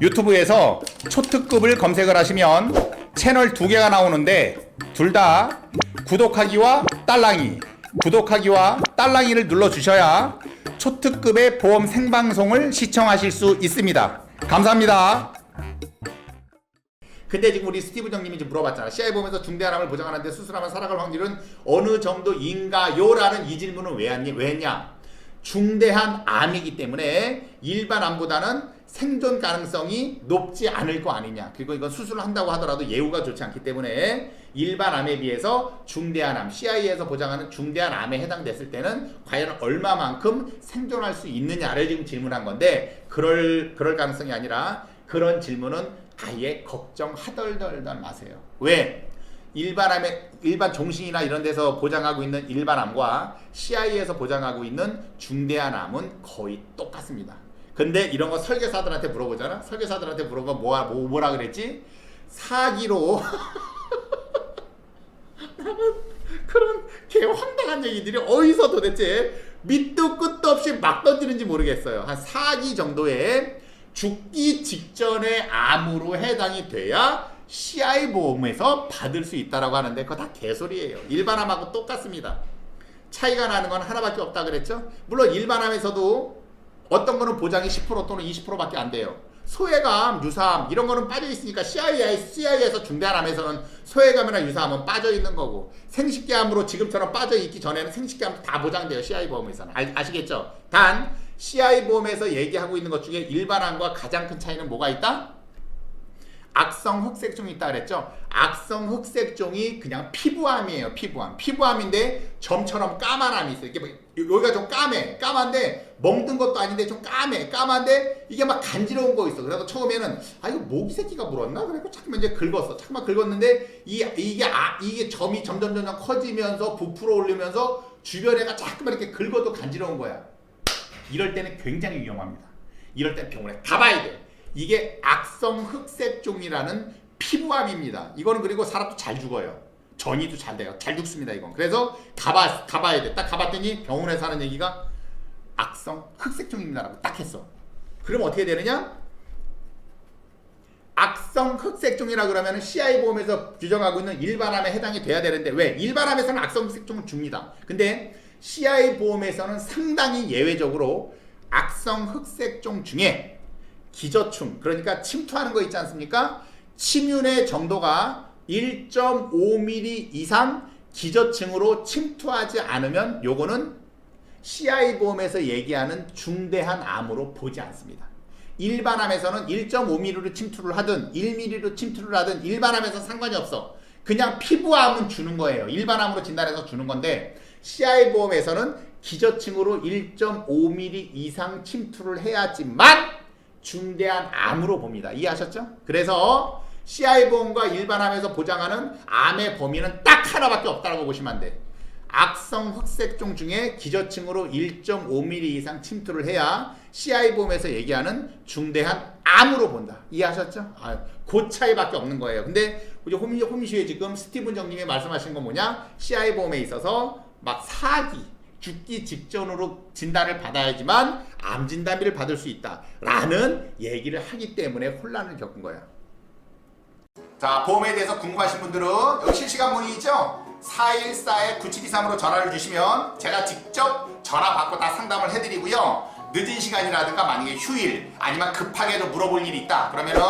유튜브에서 초특급을 검색을 하시면 채널 두 개가 나오는데 둘 다 구독하기와 딸랑이 구독하기와 딸랑이를 눌러 주셔야 초특급의 보험 생방송을 시청하실 수 있습니다. 감사합니다. 근데 지금 우리 스티브 정님이 이제 물어봤잖아. CI 보면서 중대한 암을 보장하는데 수술하면 살아갈 확률은 어느 정도인가요?라는 이 질문은? 왜 했냐? 중대한 암이기 때문에 일반 암보다는 생존 가능성이 높지 않을 거 아니냐. 그리고 이건 수술을 한다고 하더라도 예후가 좋지 않기 때문에 일반 암에 비해서 중대한 암, CI에서 보장하는 중대한 암에 해당됐을 때는 과연 얼마만큼 생존할 수 있느냐를 지금 질문한 건데 그럴 그럴 가능성이 아니라 그런 질문은 아예 걱정하덜덜덜 마세요. 왜? 일반 암에 일반 종신이나 이런 데서 보장하고 있는 일반 암과 CI에서 보장하고 있는 중대한 암은 거의 똑같습니다. 근데 이런 거 설계사들한테 물어보잖아. 설계사들한테 물어보면 뭐라 뭐, 뭐라 그랬지? 사기로 그런 개 황당한 얘기들이 어디서 도대체 밑도 끝도 없이 막 던지는지 모르겠어요. 한 4기 정도의 죽기 직전의 암으로 해당이 돼야 CI 보험에서 받을 수 있다라고 하는데 그거 다 개소리예요. 일반 암하고 똑같습니다. 차이가 나는 건 하나밖에 없다 그랬죠? 물론 일반 암에서도 어떤 거는 보장이 10% 또는 20%밖에 안 돼요. 소외감, 유사암 이런 거는 빠져 있으니까 CI, CI에서 중대한 암에서는 소외감이나 유사암은 빠져 있는 거고 생식기암으로 지금처럼 빠져 있기 전에는 생식기암 다 보장돼요 CI 보험에서는 아, 아시겠죠? 단 CI 보험에서 얘기하고 있는 것 중에 일반 암과 가장 큰 차이는 뭐가 있다? 악성 흑색종이 있다 그랬죠? 악성 흑색종이 그냥 피부암이에요, 피부암. 피부암인데 점처럼 까만 암이 있어요. 이게 뭐 여기가 좀 까매, 까만데 멍든 것도 아닌데 좀 까매, 까만데 이게 막 간지러운 거 있어. 그래서 처음에는 아 이거 모기 새끼가 물었나? 그래서 자꾸만 이제 긁었어. 자꾸만 긁었는데 이 이게 아 이게 점이 점점 점점 커지면서 부풀어 올리면서 주변에가 자꾸만 이렇게 긁어도 간지러운 거야. 이럴 때는 굉장히 위험합니다. 이럴 때 병원에 가봐야 돼. 이게 악성 흑색종이라는 피부암입니다. 이거는 그리고 사람도 잘 죽어요. 전이도 잘 돼요. 잘 죽습니다. 이건. 그래서 가봐 가봐야 돼. 딱 가봤더니 병원에서 하는 얘기가 악성 흑색종입니다라고 딱 했어. 그럼 어떻게 되느냐? 악성 흑색종이라 그러면 CI 보험에서 규정하고 있는 일반암에 해당이 돼야 되는데 왜? 일반암에서는 악성 흑색종을 줍니다. 근데 CI 보험에서는 상당히 예외적으로 악성 흑색종 중에 기저충 그러니까 침투하는 거 있지 않습니까? 침윤의 정도가 1.5mm 이상 기저층으로 침투하지 않으면 요거는 CI 보험에서 얘기하는 중대한 암으로 보지 않습니다. 일반 암에서는 1.5mm로 침투를 하든 1mm로 침투를 하든 일반 암에서 상관이 없어. 그냥 피부암은 주는 거예요. 일반 암으로 진단해서 주는 건데 CI 보험에서는 기저층으로 1.5mm 이상 침투를 해야지만 중대한 암으로 봅니다. 이해하셨죠? 그래서 CI 보험과 일반 암에서 보장하는 암의 범위는 딱 하나밖에 없다고 보시면 안 돼. 악성 흑색종 중에 기저층으로 1.5mm 이상 침투를 해야 CI 보험에서 얘기하는 중대한 암으로 본다. 이해하셨죠? 아, 그 차이밖에 없는 거예요. 근데 우리 홈, 홈쇼에 지금 스티븐 정님이 말씀하신 건 뭐냐? CI 보험에 있어서 막 사기, 죽기 직전으로 진단을 받아야지만 암 진단비를 받을 수 있다라는 얘기를 하기 때문에 혼란을 겪은 거야. 자, 보험에 대해서 궁금하신 분들은 여기 실시간 문의 있죠? 414-9723으로 전화를 주시면 제가 직접 전화 받고 다 상담을 해드리고요. 늦은 시간이라든가 만약에 휴일 아니면 급하게도 물어볼 일이 있다. 그러면은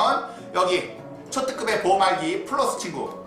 여기 초특급의 보험 알기 플러스 친구